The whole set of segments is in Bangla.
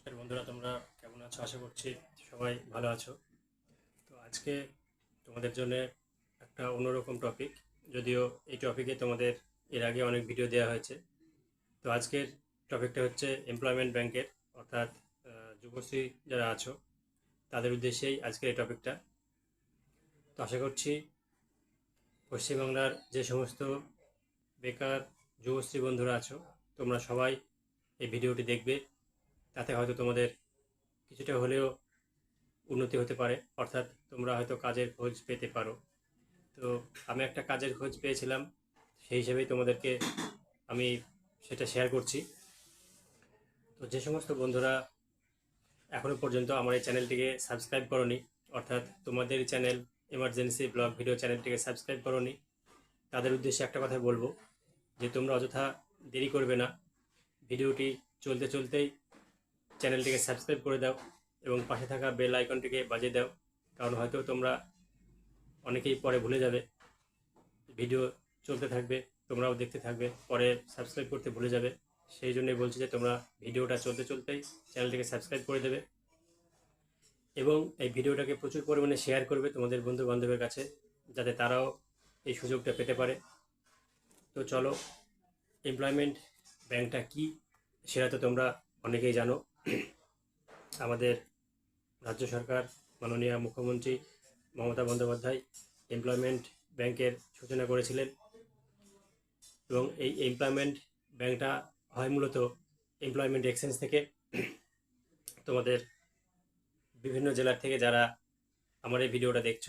নমস্কার বন্ধুরা, তোমরা কেমন আছো? আশা করছি সবাই ভালো আছো। তো আজকে তোমাদের জন্য একটা অন্যরকম টপিক যদিও এই টপিকে তোমাদের এর আগে অনেক ভিডিও দেওয়া হয়েছে। তো আজকের টপিকটা হচ্ছে এমপ্লয়মেন্ট ব্যাংকের অর্থাৎ যুবশ্রী যারা আছো, তাদের উদ্দেশ্যেই আজকের এই টপিকটা তো আশা করছি পশ্চিমবাংলার যে সমস্ত বেকার যুবশ্রী বন্ধুরা আছো, তোমরা সবাই এই ভিডিওটি দেখবে। তাতে হয়তো তোমাদের কিছুটা হলেও উন্নতি হতে পারে। অর্থাৎ তোমরা হয়তো কাজের খোঁজ পেতে পারো। তো আমি একটা কাজের খোঁজ পেয়েছিলাম, সেই হিসেবেই তোমাদেরকে আমি সেটা শেয়ার করছি। তো যে সমস্ত বন্ধুরা এখনও পর্যন্ত আমার এই চ্যানেলটিকে সাবস্ক্রাইব করনি, অর্থাৎ তোমাদের চ্যানেল এমার্জেন্সি ব্লগ ভিডিও চ্যানেলটিকে সাবস্ক্রাইব করনি, তাদের উদ্দেশ্যে একটা কথা বলব যে তোমরা অযথা দেরি করবে না। ভিডিওটি চলতে চলতেই চ্যানেলটিকে সাবস্ক্রাইব করে দাও এবং পাশে থাকা বেল আইকনটিকে বাজিয়ে দাও, কারণ হয়তো তোমরা অনেকেই পরে ভুলে যাবে। ভিডিও চলতে থাকবে, তোমরাও দেখতে থাকবে, পরে সাবস্ক্রাইব করতে ভুলে যাবে। সেই জন্যই বলছি যে তোমরা ভিডিওটা চলতে চলতেই চ্যানেলটিকে সাবস্ক্রাইব করে দেবে এবং এই ভিডিওটাকে প্রচুর পরিমাণে শেয়ার করবে তোমাদের বন্ধু বান্ধবের কাছে, যাতে তারাও এই সুযোগটা পেতে পারে। তো চলো, এমপ্লয়মেন্ট ব্যাংকটা কি সেটা তো তোমরা অনেকেই জানো। আমাদের রাজ্য সরকার, মাননীয় মুখ্যমন্ত্রী মমতা বন্দ্যোপাধ্যায় এমপ্লয়মেন্ট ব্যাংকের সূচনা করেছিলেন এবং এই এমপ্লয়মেন্ট ব্যাংকটা হয় মূলত এমপ্লয়মেন্ট এক্সচেঞ্জ থেকে। তোমাদের বিভিন্ন জেলার থেকে যারা আমার এই ভিডিওটা দেখছ,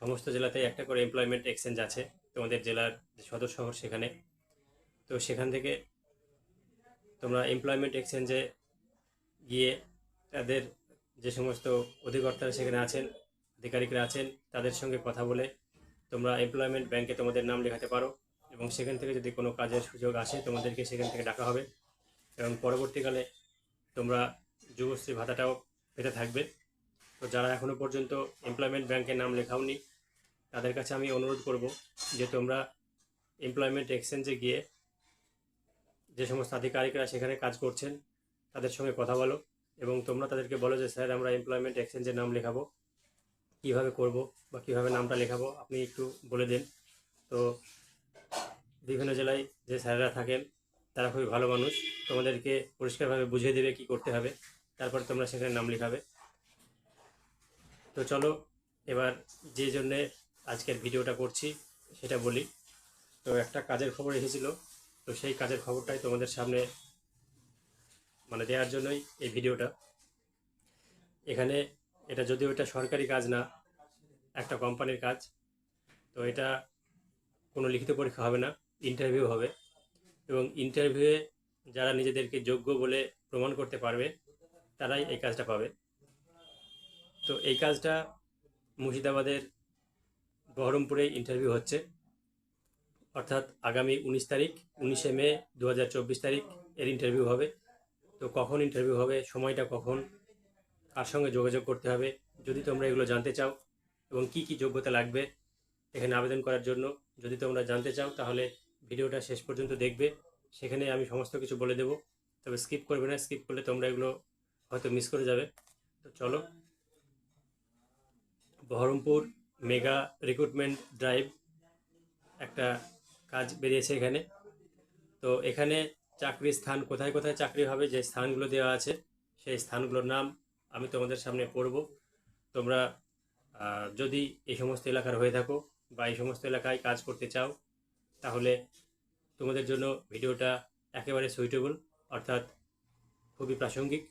সমস্ত জেলাতেই একটা করে এমপ্লয়মেন্ট এক্সচেঞ্জ আছে, তোমাদের জেলার সদর শহর সেখানে। তো সেখান থেকে তোমরা এমপ্লয়মেন্ট এক্সচেঞ্জে গিয়ে তাদের যে সমস্ত অধিকর্তারা সেখানে আছেন, আধিকারিকরা আছেন, তাদের সঙ্গে কথা বলে তোমরা এমপ্লয়মেন্ট ব্যাংকে তোমাদের নাম লেখাতে পারো এবং সেখান থেকে যদি কোনো কাজের সুযোগ আসে তোমাদেরকে সেখান থেকে ডাকা হবে। এবং পরবর্তীকালে তোমরা যুবশ্রী ভাতাটাও পেতে থাকবে। তো যারা এখনও পর্যন্ত এমপ্লয়মেন্ট ব্যাংকে নাম লেখাওনি, তাদের কাছে আমি অনুরোধ করব যে তোমরা এমপ্লয়মেন্ট এক্সচেঞ্জে গিয়ে যে সমস্ত আধিকারিকরা সেখানে কাজ করছেন, তাদের সঙ্গে কথা বলো। এবং তোমরা তাদেরকে বলো যে, স্যার, আমরা এমপ্লয়মেন্ট এক্সচেঞ্জের নাম লেখাবো। কীভাবে করব বা কীভাবে নামটা লেখাবো, আপনি একটু বলে দিন। তো বিভিন্ন জেলায় যে স্যাররা থাকেন, তারা খুবই ভালো মানুষ। তোমাদেরকে পরিষ্কারভাবে বুঝিয়ে দেবে কি করতে হবে। তারপর তোমরা সেখানে নাম লেখাবে। তো চলো, এবার যে জন্যে আজকের ভিডিওটা করছি, সেটা বলি। তো একটা কাজের খবর এসেছিল। তো সেই কাজের খবরটাই তোমাদের সামনে মানে দেওয়ার জন্যই এই ভিডিওটা। এখানে এটা যদিও এটা সরকারি কাজ না, একটা কোম্পানির কাজ, তো এটা কোনো লিখিত পরীক্ষা হবে না ইন্টারভিউ হবে। এবং ইন্টারভিউয়ে যারা নিজেদেরকে যোগ্য বলে প্রমাণ করতে পারবে, তারাই এই কাজটা পাবে। তো এই কাজটা মুর্শিদাবাদের বহরমপুরে ইন্টারভিউ হচ্ছে। অর্থাৎ আগামী উনিশ তারিখ, উনিশে মে দু হাজার চব্বিশ তারিখ এর ইন্টারভিউ হবে। তো কখন ইন্টারভিউ হবে, সময়টা কখন, কার সঙ্গে যোগাযোগ করতে হবে, যদি তোমরা এগুলো জানতে চাও এবং কি কি যোগ্যতা লাগবে এখানে আবেদন করার জন্য, যদি তোমরা জানতে চাও তাহলে ভিডিওটা শেষ পর্যন্ত দেখবে, সেখানে আমি সমস্ত কিছু বলে দেবো, তবে স্কিপ করবে না স্কিপ করলে তোমরা এগুলো হয়তো মিস করে যাবে। তো চলো, বহরমপুর মেগা রিক্রুটমেন্ট ড্রাইভ একটা কাজ বেরিয়েছে এখানে। তো এখানে চাকরির স্থান কোথায় কোথায় চাকরি হবে, যে স্থানগুলো দেওয়া আছে, সেই স্থানগুলোর নাম আমি তোমাদের সামনে পড়ব। তোমরা যদি এই সমস্ত এলাকার হয়ে থাকো বা এই সমস্ত এলাকায় কাজ করতে চাও, তাহলে তোমাদের জন্য ভিডিওটা একেবারে সুইটেবল অর্থাৎ খুবই প্রাসঙ্গিক।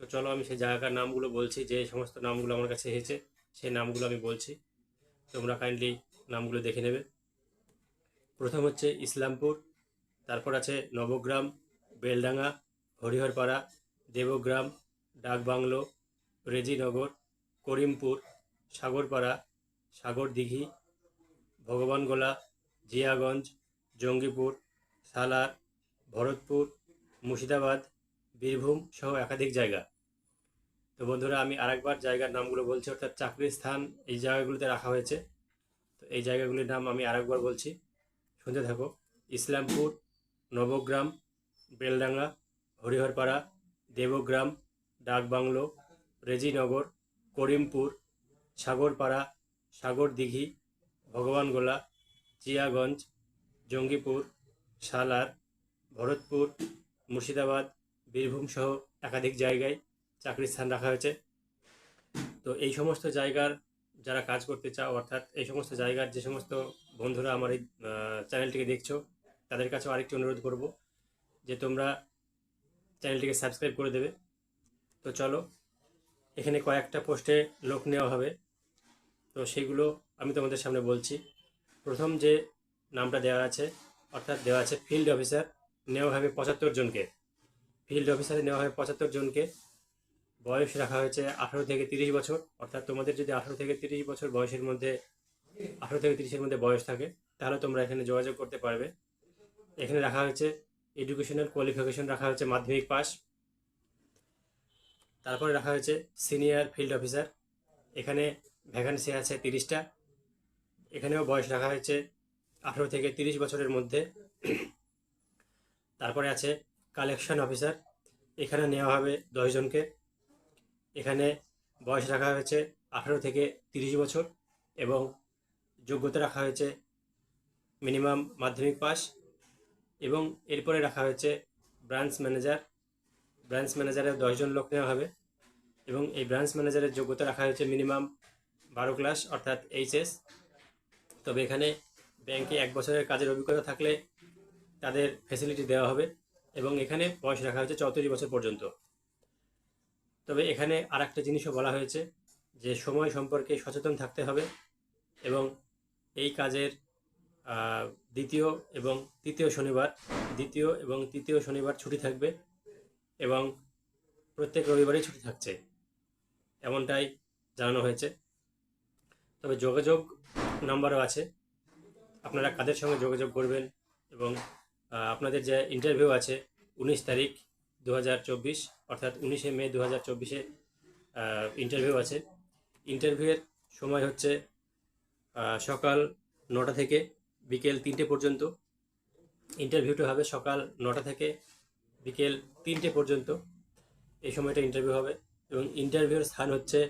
তো চলো আমি সেই জায়গার নামগুলো বলছি, যে সমস্ত নামগুলো আমার কাছে এসেছে, সেই নামগুলো আমি বলছি। তোমরা কাইন্ডলি নামগুলো দেখে নেবে। প্রথম হচ্ছে ইসলামপুর। তারপর আছে নবগ্রাম, বেলডাঙ্গা, হরিহরপাড়া, দেবগ্রাম, ডাকবাংলো, রেজিনগর, করিমপুর, সাগরপাড়া, সাগরদিঘি, ভগবানগোলা, জিয়াগঞ্জ, জঙ্গিপুর, সালার, ভরতপুর, মুর্শিদাবাদ, বীরভূম সহ একাধিক জায়গা। তো বন্ধুরা, আমি আরেকবার জায়গার নামগুলো বলছি, অর্থাৎ চাকরির স্থান এই জায়গাগুলোতে রাখা হয়েছে। তো এই জায়গাগুলির নাম আমি আরেকবার বলছি। শুনতে থাকো। ইসলামপুর নবগ্রাম, বেলডাঙ্গা, হরিহরপাড়া, দেবগ্রাম, ডাকবাংলো, রেজিনগর, করিমপুর, সাগরপাড়া, সাগরদিঘি, ভগবানগোলা জিয়াগঞ্জ জঙ্গিপুর, সালার, ভরতপুর, মুর্শিদাবাদ, বীরভূম সহ একাধিক জায়গায় চাকরির স্থান রাখা হয়েছে। তো এই সমস্ত জায়গার যারা কাজ করতে চাও, অর্থাৎ এই সমস্ত জায়গার যে সমস্ত বন্ধুরা আমার এই চ্যানেলটিকে দেখছ তাদের কাছেও আরেকটি অনুরোধ করব যে তোমরা চ্যানেলটিকে সাবস্ক্রাইব করে দেবে। তো চলো, এখানে কয়েকটা পোস্টে লোক নেওয়া হবে। তো সেগুলো আমি তোমাদের সামনে বলছি। প্রথম যে নামটা দেওয়া আছে, অর্থাৎ দেওয়া আছে ফিল্ড অফিসার, নেওয়া হবে পঁচাত্তর জনকে। ফিল্ড অফিসারে নেওয়া হবে পঁচাত্তর জনকে। বয়স রাখা হয়েছে আঠারো থেকে তিরিশ বছর। অর্থাৎ তোমাদের যদি আঠারো থেকে তিরিশ বছর বয়সের মধ্যে, আঠারো থেকে তিরিশের মধ্যে বয়স থাকে, তাহলে তোমরা এখানে যোগাযোগ করতে পারবে। এখানে রাখা হয়েছে এডুকেশনাল কোয়ালিফিকেশন রাখা হয়েছে মাধ্যমিক পাস তারপরে রাখা হয়েছে সিনিয়র ফিল্ড অফিসার। এখানে ভ্যাকান্সি আছে তিরিশটা। এখানেও বয়স রাখা হয়েছে আঠেরো থেকে তিরিশ বছরের মধ্যে। তারপরে আছে কালেকশন অফিসার। এখানে নেওয়া হবে দশজনকে এখানে বয়স রাখা হয়েছে আঠেরো থেকে তিরিশ বছর এবং যোগ্যতা রাখা হয়েছে মিনিমাম মাধ্যমিক পাস এবং এরপরে রাখা হয়েছে ব্রাঞ্চ ম্যানেজার। ব্রাঞ্চ ম্যানেজারের দশজন লোক নেওয়া হবে এবং এই ব্রাঞ্চ ম্যানেজারের যোগ্যতা রাখা হয়েছে মিনিমাম বারো ক্লাস, অর্থাৎ এইচএস। তবে এখানে ব্যাংকে এক বছরের কাজের অভিজ্ঞতা থাকলে তাদের ফেসিলিটি দেওয়া হবে এবং এখানে বয়স রাখা হয়েছে চৌত্রিশ বছর পর্যন্ত। তবে এখানে আর একটা জিনিসও বলা হয়েছে যে সময় সম্পর্কে সচেতন থাকতে হবে এবং এই কাজের দ্বিতীয় এবং তৃতীয় শনিবার, দ্বিতীয় এবং তৃতীয় শনিবার ছুটি থাকবে এবং প্রত্যেক রবিবারই ছুটি থাকছে। এমনটাই জানানো হয়েছে। তবে যোগাযোগ নাম্বারও আছে। আপনারা কাদের সঙ্গে যোগাযোগ করবেন এবং আপনাদের যে ইন্টারভিউ আছে উনিশ তারিখ দু হাজার চব্বিশ, অর্থাৎ উনিশে মে দু হাজার চব্বিশে ইন্টারভিউ আছে। ইন্টারভিউয়ের সময় হচ্ছে সকাল নটা থেকে বিকেল তিনটে পর্যন্ত। ইন্টারভিউটা হবে সকাল নটা থেকে বিকেল তিনটে পর্যন্ত। এই সময়টা ইন্টারভিউ হবে এবং ইন্টারভিউর স্থান হচ্ছে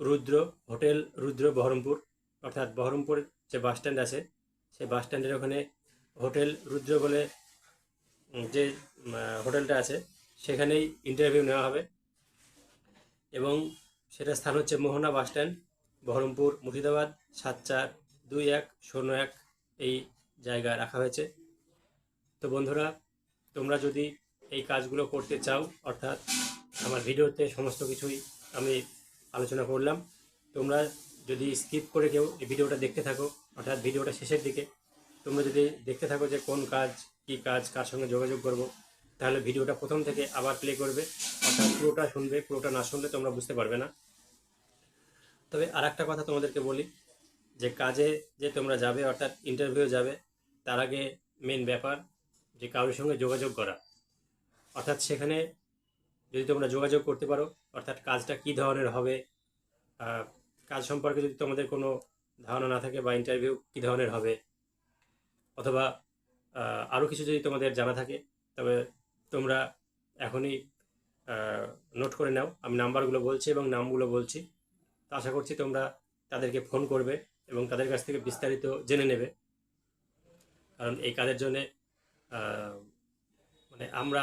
রুদ্র হোটেল রুদ্র বহরমপুর, অর্থাৎ বহরমপুর যে বাস স্ট্যান্ড আছে, সেই বাস স্ট্যান্ডের ওখানে হোটেল রুদ্র বলে যে হোটেলটা আছে, সেখানেই ইন্টারভিউ নেওয়া হবে। এবং সেটা স্থান হচ্ছে মোহনা বাস স্ট্যান্ড, বহরমপুর মুর্শিদাবাদ সাত চার দুই এক শূন্য এক। এই জায়গায় রাখা হয়েছে। তো বন্ধুরা, তোমরা যদি এই কাজগুলো করতে চাও, অর্থাৎ আমার ভিডিওতে সমস্ত কিছুই আমি আলোচনা করলাম, তোমরা যদি স্কিপ করে কেউ এই ভিডিওটা দেখতে থাকো, অর্থাৎ ভিডিওটা শেষের দিকে, তোমরা যদি দেখতে থাকো যে কোন কাজ, কি কাজ, কার সঙ্গে যোগাযোগ করব, তাহলে ভিডিওটা প্রথম থেকে আবার প্লে করবে, অর্থাৎ পুরোটা শুনবে, পুরোটা না শুনলে তোমরা বুঝতে পারবে না। তবে আর একটা কথা তোমাদেরকে বলি যে কাজে যে তোমরা যাবে, অর্থাৎ ইন্টারভিউ যাবে, তার আগে মেন ব্যাপার যে কারোর সঙ্গে যোগাযোগ করা। অর্থাৎ সেখানে যদি তোমরা যোগাযোগ করতে পারো, অর্থাৎ কাজটা কী ধরনের হবে কাজ সম্পর্কে যদি তোমাদের কোনো ধারণা না থাকে বা ইন্টারভিউ কী ধরনের হবে, অথবা আরও কিছু যদি তোমাদের জানা থাকে, তবে তোমরা এখনই নোট করে নাও। আমি নাম্বারগুলো বলছি এবং নামগুলো বলছি। আশা করছি তোমরা তাদেরকে ফোন করবে। এবং তাদের কাছ থেকে বিস্তারিত জেনে নেবে। কারণ এই কাজের জন্যে মানে আমরা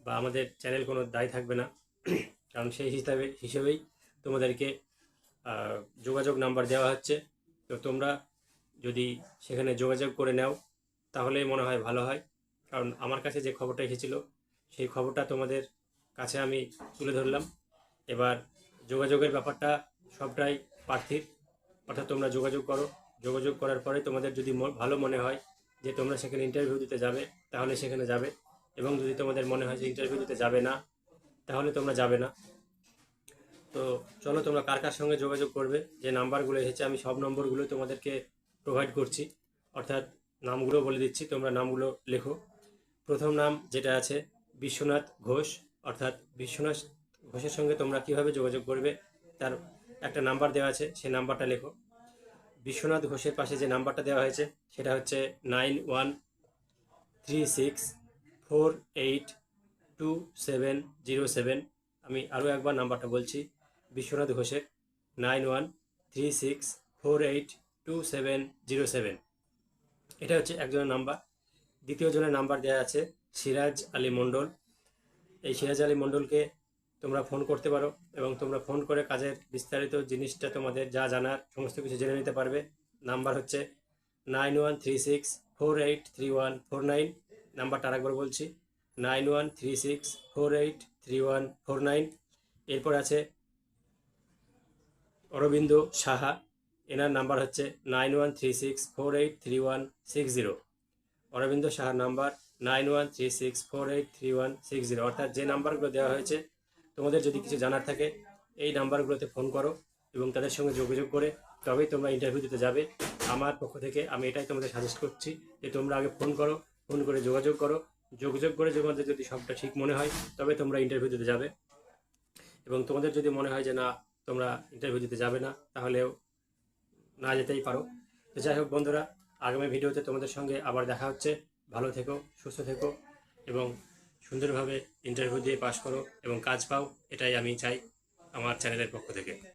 বা আমাদের চ্যানেল কোনো দায় থাকবে না। কারণ সেই হিসাবে, হিসেবেই তোমাদেরকে যোগাযোগ নাম্বার দেওয়া হচ্ছে। তো তোমরা যদি সেখানে যোগাযোগ করে নাও তাহলে মনে হয় ভালো হয়। কারণ আমার কাছে যে খবরটা এসেছিল, সেই খবরটা তোমাদের কাছে আমি তুলে ধরলাম। এবার যোগাযোগের ব্যাপারটা সবটাই প্রার্থীর। অর্থাৎ তোমরা যোগাযোগ করো। যোগাযোগ করার পরে তোমাদের যদি ভালো মনে হয় যে তোমরা সেখানে ইন্টারভিউ দিতে যাবে, তাহলে সেখানে যাবে। এবং যদি তোমাদের মনে হয় যে ইন্টারভিউ দিতে যাবে না, তাহলে তোমরা যাবে না। তো চলো তোমরা কার কার সঙ্গে যোগাযোগ করবে, যে নাম্বারগুলো এসেছে, আমি সব নম্বরগুলো তোমাদেরকে প্রোভাইড করছি। অর্থাৎ নামগুলো বলে দিচ্ছি, তোমরা নামগুলো লেখো। প্রথম নাম যেটা আছে, বিশ্বনাথ ঘোষ। অর্থাৎ বিশ্বনাথ ঘোষের সঙ্গে তোমরা কীভাবে যোগাযোগ করবে, তার একটা নাম্বার দেওয়া আছে সেই নাম্বারটা লেখো। বিশ্বনাথ ঘোষের পাশে যে নাম্বারটা দেওয়া হয়েছে, সেটা হচ্ছে nine one three six four eight two seven zero seven. আমি আরও একবার নাম্বারটা বলছি, বিশ্বনাথ ঘোষের nine one three six four eight two seven zero seven. এটা হচ্ছে একজনের নাম্বার। দ্বিতীয় জনের নাম্বার দেওয়া আছে সিরাজ আলী মণ্ডল। এই সিরাজ আলী মণ্ডলকে তোমরা ফোন করতে পারো এবং তোমরা ফোন করে কাজের বিস্তারিত জিনিসটা তোমাদের যা জানার সমস্ত কিছু জেনে নিতে পারবে। নাম্বার হচ্ছে nine one three six four eight three one four nine. নাম্বারটা আরেকবার বলছি, nine one three six four eight three one four nine. এরপর আছে অরবিন্দ সাহা, এনার নাম্বার হচ্ছে nine one three six four eight three one six zero. Arabinda সাহার number nine one three six four eight three one six zero. অর্থাৎ যে নাম্বারগুলো দেওয়া হয়েছে তোমাদের যদি কিছু জানার থাকে, এই নাম্বারগুলোতে ফোন করো এবং তাদের সঙ্গে যোগাযোগ করে তবেই তোমরা ইন্টারভিউ দিতে যাবে। আমার পক্ষ থেকে আমি এটাই তোমাদের সাজেস্ট করছি যে তোমরা আগে ফোন করো, ফোন করে যোগাযোগ করো। যোগাযোগ করে তোমাদের যদি সবটা ঠিক মনে হয়, তবে তোমরা ইন্টারভিউ দিতে যাবে। এবং তোমাদের যদি মনে হয় যে না, তোমরা ইন্টারভিউ দিতে যাবে না, তাহলেও না যেতেই পারো। তো যাই হোক বন্ধুরা, আগামী ভিডিওতে তোমাদের সঙ্গে আবার দেখা হচ্ছে। ভালো থেকো, সুস্থ থেকো এবং সুন্দরভাবে ইন্টারভিউ দিয়ে পাশ করো এবং কাজ পাও, এটাই আমি চাই আমার চ্যানেলের পক্ষ থেকে।